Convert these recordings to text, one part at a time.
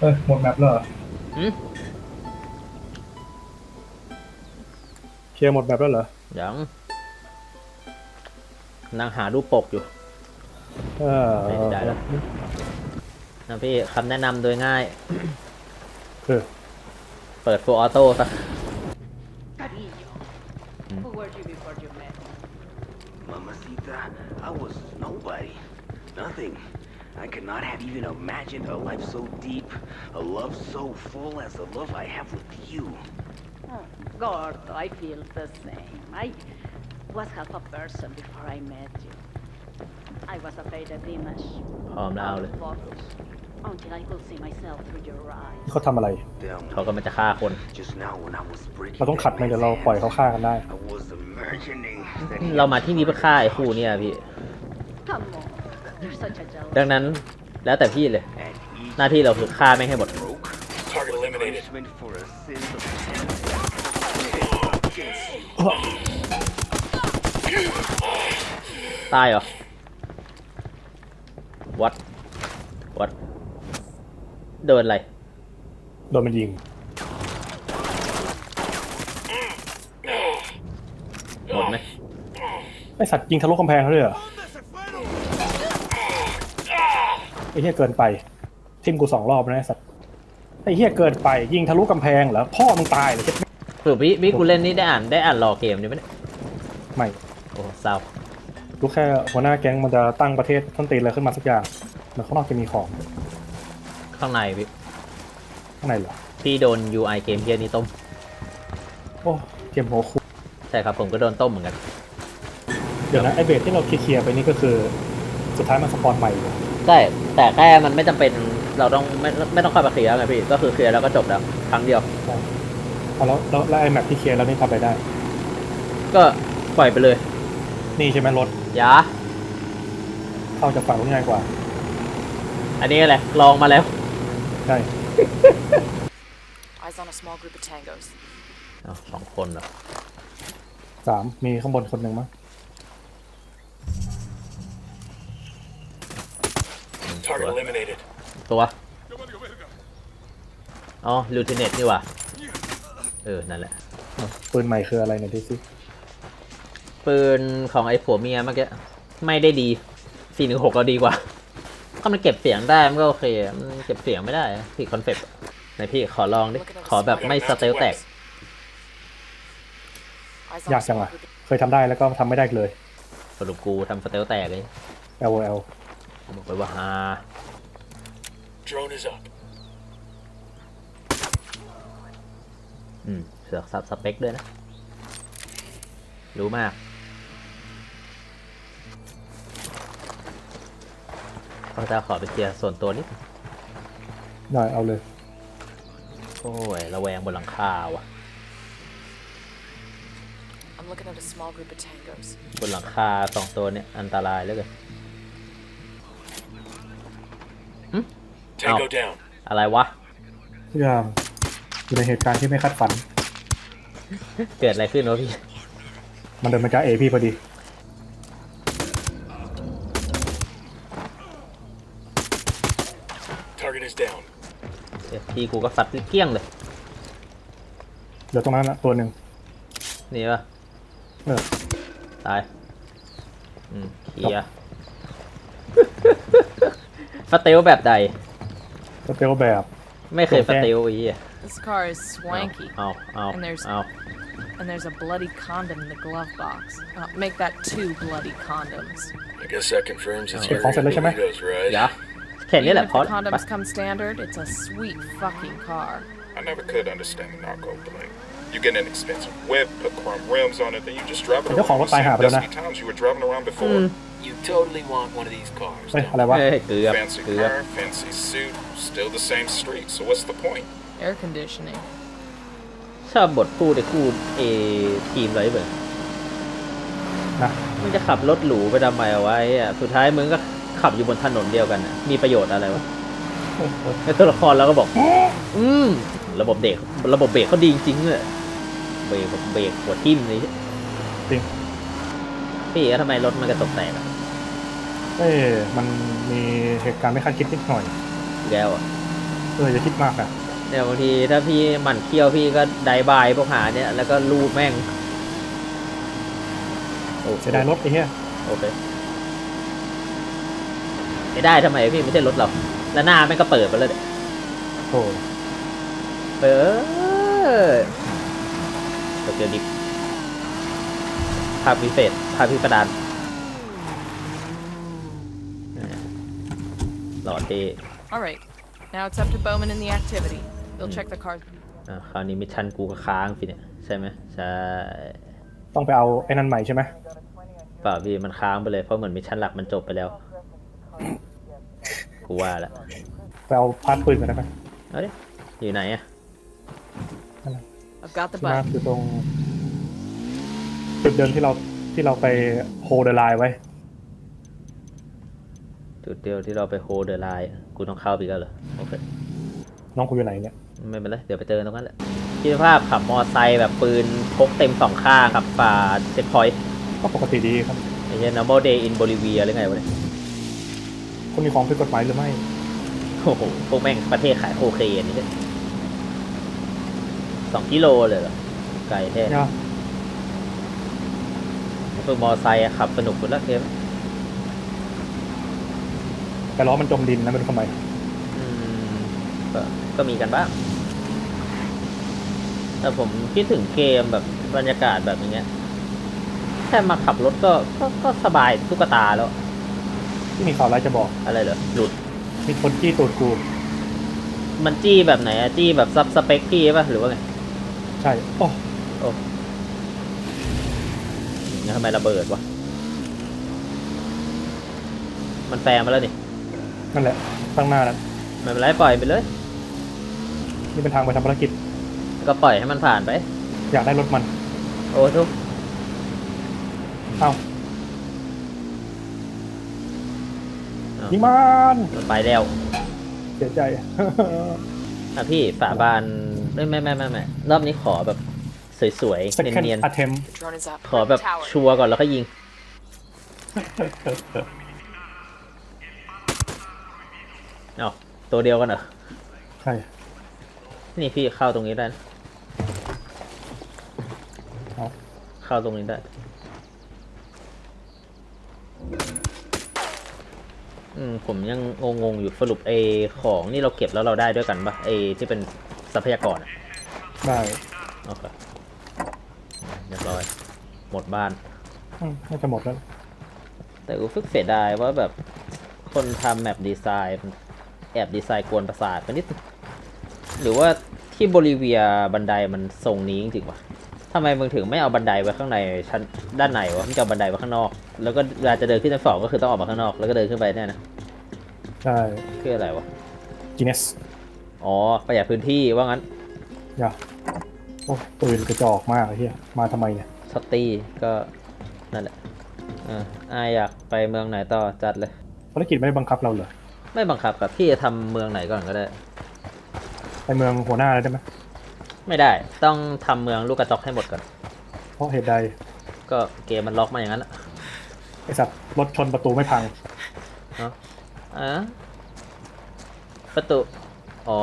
เออหมดแมปแล้วเหรอหืมเคลียร์หมดแมปแล้วเหรอยังนั่งหารูปปกอยู่ เออไม่ได้แล้ว นะพี่คำแนะนำโดยง่ายคือเปิด full auto ซะ Cariño, who were you before you met me? Mamacita, I was nobody. Nothing. I could not have even imagined a life so deep, a love so full as the love I have with you. Oh, Gordo, I feel the same. I was half a person before I met you. I was afraid of Dimash. พร้อมแล้วเอาเลย Out of focus, Until I could see myself through your eyes. เขาทำอะไร Damn, เขาก็มันจะฆ่าคน just now when I was breaking เราต้องขัด that มันเดี๋ยว man's เราปล่อยเขา hands, ฆ่ากันได้ I was imagining that he เรามาที่นี้เพื่อฆ่าไอ้คู่เนี่ยพี่ Come on, you're such a jealous. ดังนั้นแล้วแต่พี่เลย had each หน้าที่เราคือฆ่าแม่งให้หมด broke Target was eliminated. punishment for a sin of against you. ตายเหรอ วัด วัดโดนอะไร โดนมันยิง หมดไหมไอสัตว์ยิงทะลุกำแพงเขาเลยเหรอไอเหี้ยเกินไป ทิมกูสองรอบแล้วนะไอ้สัตว์ไอเหี้ยเกินไปยิงทะลุกำแพงเหรอพ่อมึงตายเหรอเจ็บสรุปพี่พี่กูเล่นนี่ได้อ่านได้อ่านรอเกมนี่ไหมเนี่ยไม่โอ้เศร้ารู้แค่หัวหน้าแก๊งมันจะตั้งประเทศต้นตีนอะไรขึ้นมาสักอย่างเหมือนข้างนอกจะมีของข้างในพี่ข้างในเหรอพี่โดน UI เกมเฮียนี้ต้มโอ้เกมโหคูใช่ครับผมก็โดนต้มเหมือนกัน เดี๋ยวนะไอเบสที่เราเคลียร์ๆไปนี่ก็คือ สุดท้ายมันสปอนใหม่เลยใช่แต่แค่มันไม่จำเป็น เราต้องไม่ไม่ต้องเข้าไปเคลียร์ไงพี่ ก็คือเคลียร์แล้วก็จบแล้วครั้งเดียว เอาแล้วแล้วแล้วไอแมปที่เคลียร์แล้วนี่ทำอะไรได้ ก็ปล่อยไปเลยนี่ใช่ไหมรถอยาเข้าจากฝั่งนู้นง่ายกว่า อันนี้อะไรลองมาแล้ว ใช่ Eyes on a small group of tangos. อ้าวสองคนเหรอสามมีข้างบนคนหนึ่งมั้ง Target eliminated. ตัวอ๋อลูทิเนตนี่หว่าเออ นั่นแหละอะปืนใหม่คืออะไรเนี่ยดูสิปืนของไอ้ผัวเมียเมื่อกี้ไม่ได้ดี 416ก็ดีกว่าถ้ามันเก็บเสียงได้มันก็โอเคมันเก็บเสียงไม่ได้ผิดคอนเซ็ปต์ไหนพี่ขอลองดิ ขอแบบไม่สเตลแตก Eyes on ยา a กจัง small อะ group of เคยทำได้แล้วก็ทำไม่ได้เลย สรุปกูทำสเตลแตกเลย L O L บอกไปว่าฮา Drone is up. อืม เสือกซับสเปคด้วยนะ รู้มากพระเจ้าขอไปเคลียร์ส่วนตัวนิด ได้เอาเลย โอ้ย ระแวงบนหลังคาว่ะ I'm looking at a small group of tangos. บนหลังคาสองตัวเนี่ย อันตรายเหลือเกิน Tango Ow. down. อะไรวะ ทุกอย่างอยู่ในเหตุการณ์ที่ไม่คาดฝัน เกิดอะไรขึ้นวะพี่ มันเดินมาจ้าเอพี่พอดี Target is down. เดี๋ยวพี่กูก็ซัดเกลี้ยงเลย เดี๋ยวตรงนั้นนะตัวหนึ่งนี่ปะเออตาย อืมเคลียร์สเตลแบบใด สเตลแบบ ไม่เคย โอ ส เค เตลอีอ่ะ This car is swanky, เอาเอา And there's- เอา and there's a bloody condom in the glove box. Uh, make that two bloody condoms. I guess that confirms it's Oh. your False admission, eh? Doritos, right? อย่าแค่นี้ Even แหละ if พอ the condoms come standard, it's a sweet fucking car. I never could understand the narco bling. You get an expensive whip, put chrome rims on it, then you just drive it เจ้าของ around รถ the ตาย same หาไปแล้วนะ dusty towns you were driving around before. You totally want one of these cars. เฮ้ย don't อะไรวะ เฮ้ยเกือบ Fancy เกือบ car, fancy suit, still the same street. So what's the point? Air conditioning. ชอบบทพูดไอ้คู่เอทีมไรเบิร์นะ มึงจะขับรถหรูไปทำไมเอาไว้อะสุดท้ายมึงก็ขับอยู่บนถนนเดียวกันน่ะมีประโยชน์อะไรวะไอ้ตัวละครเราก็บอก อืมระบบเบรกระบบเบรกเขาดีจริงๆเลย เบรกแบบเบรกหัวทิ่มเลยจริง พี่แล้วทำไมรถมันกระตกแตกอะเอ้ยมันมีเหตุการณ์ไม่คาดคิดนิดหน่อย อีกแล้วอะเอออย่าคิดมากนะเดี๋ยวบางทีถ้าพี่หมั่นเคี้ยวพี่ก็ไดบายพวกหาเนี่ยแล้วก็ลูดแม่งโอ้เสียดายรถไอ้เหี้ยโอเคไม่ได้ทำไมพี่ไม่ใช่รถเราแล้วหน้าแม่งก็เปิดไปเลยเนี่ยโอ้เปิด โตเกียวดิบภาพพิเศษภาพพิสดารหล่อเท่ All right. Now it's up to Bowman and the activity. He'll check the cars. อะคราวนี้มิชชั่นกูก็ค้างสิเนี่ยใช่ไหมใช่ต้องไปเอาไอ้นั่นใหม่ใช่ไหมเปล่าพี่มันค้างไปเลยเพราะเหมือนมิชชั่นหลักมันจบไปแล้วกูว่าแล้วไปเอาพาร์ทปืนกันได้ไหมเอาดิอยู่ไหนอะ I've got the ใช่ไหม button. อยู่ตรงจุดเดิมที่เราที่เราไปโฮเดอร์ไลน์ไว้ จุดเดียวที่เราไปโฮเดอร์ไลน์กูต้องเข้าไปอีกันเหรอโอเค น้องกูอยู่ไหนเนี่ย ไม่เป็นไร เดี๋ยวไปเจอตรงนั้นแหละคิดภาพขับมอไซค์แบบปืนพกเต็มสองข้างขับฝ่าเซ็ตพอยต์ก็ปกติดีครับ ไอ้เหี้ย normal day in Bolivia หรือไงวะเนี่ย คุณมีของผิดกฎหมายหรือไม่ โอ้โห พวกแม่งประเทศขายโคเคนนี่เนี่ย สองกิโลเลยเหรอ ไกลแท้เนี่ยฝึกมอไซค์อะขับสนุกสุดละเกมแต่ล้อมันจมดินนะไม่รู้ทำไมอืมก็ก็มีกันบ้าง แต่ผมคิดถึงเกมแบบบรรยากาศแบบอย่างเงี้ย แค่มาขับรถก็ก็ก็สบายทุกตาแล้ว ที่มีข่าวร้ายจะบอก อะไรเหรอ หลุด มีคนจี้ตูดกู มันจี้แบบไหนอะจี้แบบซับสเปคพี่ป่ะ หรือว่าไง ใช่โอ้โอ้งั้นทำไมระเบิดวะ มันแฟร์มาแล้วนี่นั่นแหละตั้งหน้านั้นไม่เป็นไรปล่อยไปเลย นี่เป็นทางไปทำภารกิจ ก็ปล่อยให้มันผ่านไป อยากได้รถมัน โอ้ทุกเอ้าเอ้ายิงมันมันไปแล้วเสียใจ อะพี่ฝาบาน ไม่ไม่ไม่ไม่ไม่รอบนี้ขอแบบสวยๆ second เนียน attempt The drone is up. ๆ ขอแบบ Tower. ชัวร์ก่อนแล้วก็ยิง เอ้าตัวเดียวกันเหรอ ใช่นี่พี่เข้าตรงนี้ได้นะเอาเข้าตรงนี้ได้ อืมผมยังงงๆอยู่สรุปเอของนี่เราเก็บแล้วเราได้ด้วยกันปะเอที่เป็น ทรัพยากรอะได้โอเคเรียบร้อย หมดบ้าน อืมน่าจะหมดแล้ว แต่กูฝึกเสียดายว่าแบบคนทำแมปดีไซน์มันแอบดีไซน์กวนประสาทไปนิดนึงหรือว่าที่โบลิเวียบันไดมันทรงนี้จริงๆวะทำไมมึงถึงไม่เอาบันไดไว้ข้างในชั้นด้านในวะมึงจะเอาบันไดไว้ข้างนอก แล้วก็เวลาจะเดินขึ้นชั้นสองก็คือต้องออกมาข้างนอกแล้วก็เดินขึ้นไปเนี่ยนะ ใช่คืออะไรวะจีเนส อ๋อ ประหยัดพื้นที่ว่างั้น อย่าโอ้ปืนกระจอกมากไอ้เหี้ยมาทำไมเนี่ยสตตี้ก็นั่นแหละอ่าอายอยากไปเมืองไหนต่อจัดเลย ภารกิจไม่ได้บังคับเราเลยไม่บังคับครับพี่จะทำเมืองไหนก่อนก็ได้ ไปเมืองหัวหน้าเลยได้ไหมไม่ได้ต้องทำเมืองลูกกระจอกให้หมดก่อน เพราะเหตุใดก็เกมมันล็อกมาอย่างนั้นอะไอสัตว์รถชนประตูไม่พัง อะประตู อ๋อ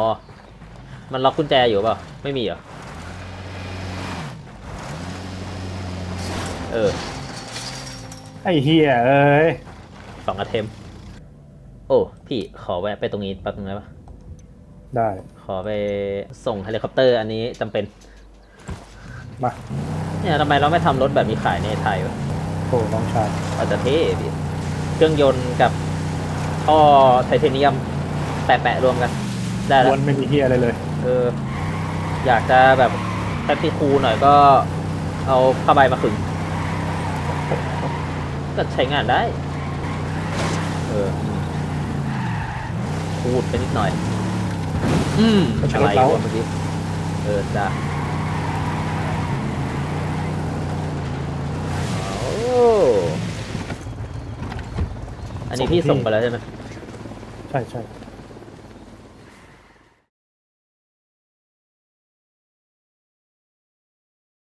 มันล็อกกุญแจอยู่เปล่า ไม่มีเหรอ เออ ไอ้เฮียเอ้ยสองอเทม โอ้ พี่ขอแวะไปตรงนี้แป๊บนึงได้ปะได้ขอไปส่งเฮลิคอปเตอร์อันนี้จำเป็น มาเนี่ยทำไมเราไม่ทำรถแบบนี้ขายในไทยวะโอ้น้องชายอาจจะเท่ดิเครื่องยนต์กับท่อไทเทเนียม แปะๆรวมกัน ได้แล้วล้วนไม่มีเฮียอะไรเลย เออ อยากจะแบบแท็กซี่คูลหน่อยก็เอาผ้าใบมาขึงก็ใช้งานได้ เอออืมพูดไปนิดหน่อย อืมมันใช้อะไรรถเรา วะเมื่อกี้ เออจ้าโอ้อันนี้พี่ส่งไปแล้วใช่ไหม ใช่ใช่